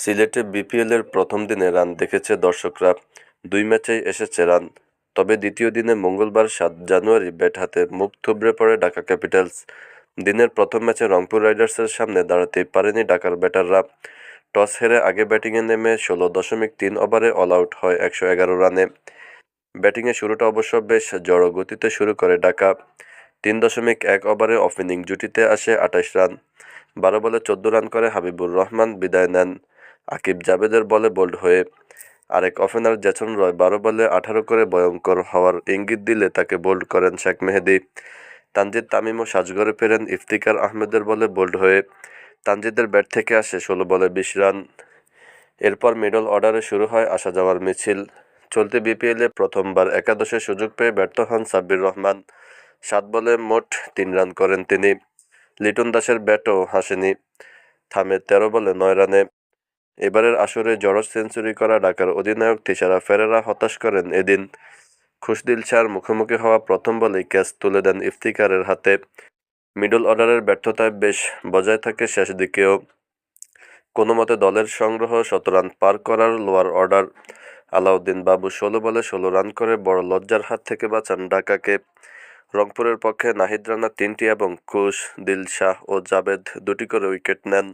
সিলেটে বিপিএলের প্রথম দিনে রান দেখেছে দর্শকরা। দুই ম্যাচেই এসেছে রান, তবে দ্বিতীয় দিনে মঙ্গলবার সাত জানুয়ারি ব্যাট হাতে মুখ থুবড়ে পড়ে ঢাকা ক্যাপিটালস। দিনের প্রথম ম্যাচে রংপুর রাইডার্সের সামনে দাঁড়াতে পারেনি ঢাকার ব্যাটাররা। টস হেরে আগে ব্যাটিংয়ে নেমে ষোলো দশমিক তিন ওভারে অল আউট হয় একশো এগারো রানে। ব্যাটিংয়ে শুরুটা অবশ্য বেশ জড়ো গতিতে শুরু করে ঢাকা। তিন দশমিক এক ওভারে ওপেনিং জুটিতে আসে আঠাশ রান। বারো বলে চোদ্দ রান করে হাবিবুর রহমান বিদায় নেন। আকিব জাভেদের বলে বোল্ড হয়ে আরেক ওপেনার জ্যাসন রয় বারো বলে আঠারো করে ভয়ঙ্কর হওয়ার ইঙ্গিত দিলে তাকে বোল্ড করেন শেখ মেহেদি। তানজিদ তামিমও সাজঘরে ফেরেন ইফতিকার আহমেদের বলে বোল্ড হয়ে তানজিদের ব্যাট থেকে আসে ষোলো বলে বিশ রান। এরপর মিডল অর্ডারে শুরু হয় আসা যাওয়ার মিছিল। চলতি বিপিএলে প্রথমবার একাদশে সুযোগ পেয়ে ব্যর্থ হন সাব্বির রহমান। সাত বলে মোট তিন রান করেন তিনি। লিটন দাসের ব্যাটও হাসেনি। থামে তেরো বলে নয় রানে। এবারের আসরে জড়ো সেঞ্চুরি করা ঢাকার অধিনায়ক তিশারা ফেরেরা হতাশ করেন এদিন। খুশদিল শাহর মুখোমুখি হওয়া প্রথম বলেই ক্যাচ তুলে দেন ইফতিকারের হাতে। মিডল অর্ডারের ব্যর্থতায় বেশ বজায় থাকে শেষ দিকেও। কোনো মতে দলের সংগ্রহ শত রান পার করার লোয়ার অর্ডার। আলাউদ্দিন বাবু ষোলো বলে ষোলো রান করে বড় লজ্জার হাত থেকে বাঁচান ঢাকাকে। রংপুরের পক্ষে নাহিদ রানা তিনটি এবং কুশ দিল শাহ ও জাবেদ দুটি করে উইকেট নেন।